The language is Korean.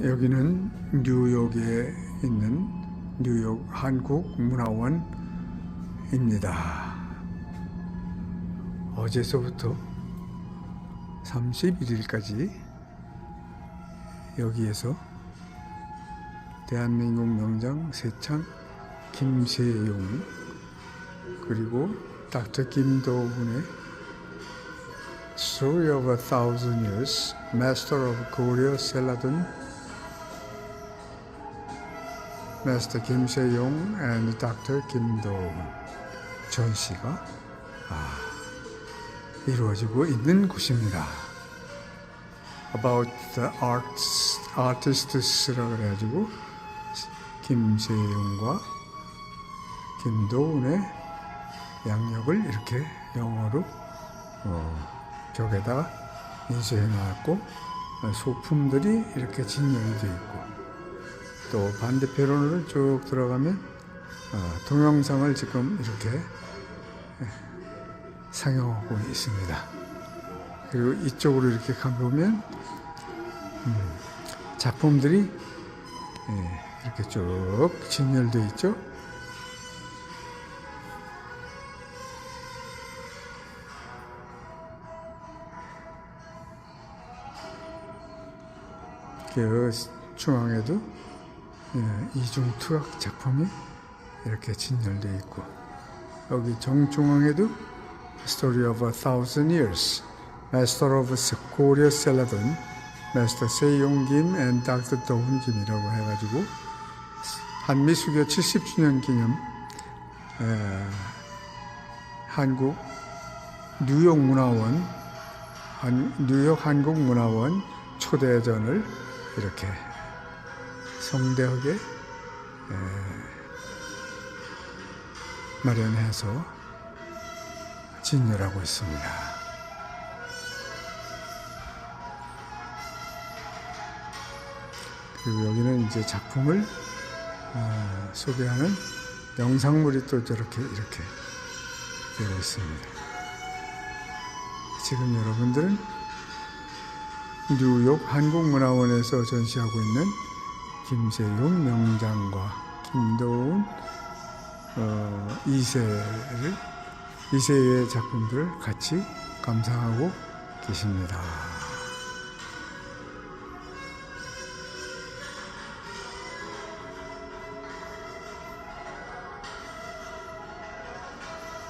여기는 뉴욕에 있는 뉴욕 한국문화원입니다. 어제서부터 31일까지 여기에서 대한민국 명장 세창 김세용 그리고 닥터 김도훈의 Story of a Thousand Years, Master of Korea Celadon, Master Kim Se-yong and Dr. Kim Do-hun 전시가 아, 이루어지고 있는 곳입니다. About the arts, artists라 그래가지고 김세용과 김도훈의 양력을 이렇게 영어로 어, 벽에다가 인쇄해 놨고 어, 소품들이 이렇게 진열이 되어 있고 또 반대편으로 쭉 들어가면 어, 동영상을 지금 이렇게 예, 상영하고 있습니다. 그리고 이쪽으로 이렇게 가보면 음, 작품들이 예, 이렇게 쭉 진열되어 있죠. 그 중앙에도 예, 이중 투학 작품이 이렇게 진열되어 있고 여기 정중앙에도 Story of a Thousand Years, Master of Korea Celadon, Master 세용 김 and Dr. 도훈 김이라고 해가지고 한미 수교 70주년 기념 에, 한국 뉴욕 문화원 한, 뉴욕 한국 문화원 초대전을 이렇게 성대하게 에, 마련해서 진열하고 있습니다. 그리고 여기는 이제 작품을 어, 소개하는 영상물이 또 저렇게 이렇게 되어 있습니다. 지금 여러분들은 뉴욕 한국문화원에서 전시하고 있는 김세용 명장과 김도훈 어, 이세를 이세의 작품들을 같이 감상하고 계십니다.